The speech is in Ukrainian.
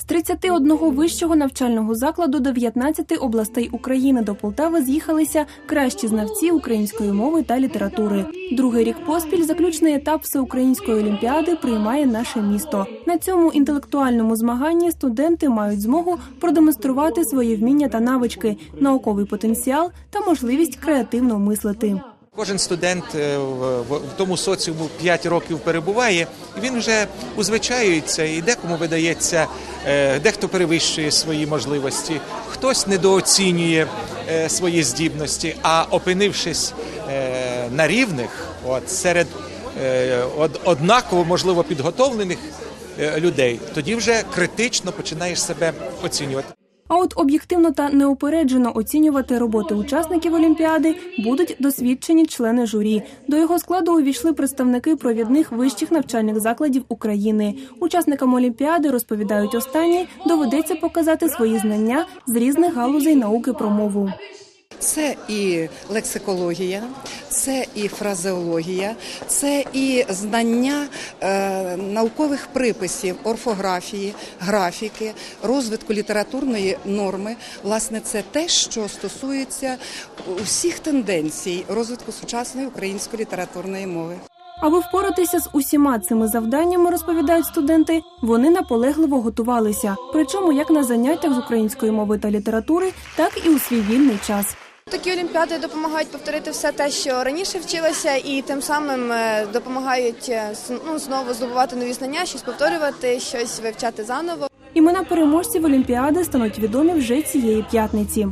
З 31 вищого навчального закладу 19 областей України до Полтави з'їхалися кращі знавці української мови та літератури. Другий рік поспіль заключний етап всеукраїнської олімпіади приймає наше місто. На цьому інтелектуальному змаганні студенти мають змогу продемонструвати свої вміння та навички, науковий потенціал та можливість креативно мислити. Кожен студент е, в, тому соціуму 5 років перебуває, і він вже узвичаюється, і декому видається, е, дехто перевищує свої можливості, хтось недооцінює е, свої здібності, а опинившись на рівних, от серед однаково можливо підготовлених людей, тоді вже критично починаєш себе оцінювати. А от об'єктивно та неупереджено оцінювати роботи учасників Олімпіади будуть досвідчені члени журі. До його складу увійшли представники провідних вищих навчальних закладів України. Учасникам Олімпіади розповідають останні, доведеться показати свої знання з різних галузей науки про мову. Це і лексикологія, це і фразеологія, це і знання е, наукових приписів, орфографії, графіки, розвитку літературної норми. Власне, це те, що стосується усіх тенденцій розвитку сучасної української літературної мови. Аби впоратися з усіма цими завданнями, розповідають студенти, вони наполегливо готувалися. Причому як на заняттях з української мови та літератури, так і у свій вільний час. Такі олімпіади допомагають повторити все те, що раніше вчилася, і тим самим е, допомагають е, ну, знову здобувати нові знання, щось повторювати, щось вивчати заново. Імена переможців Олімпіади стануть відомі вже цієї п'ятниці.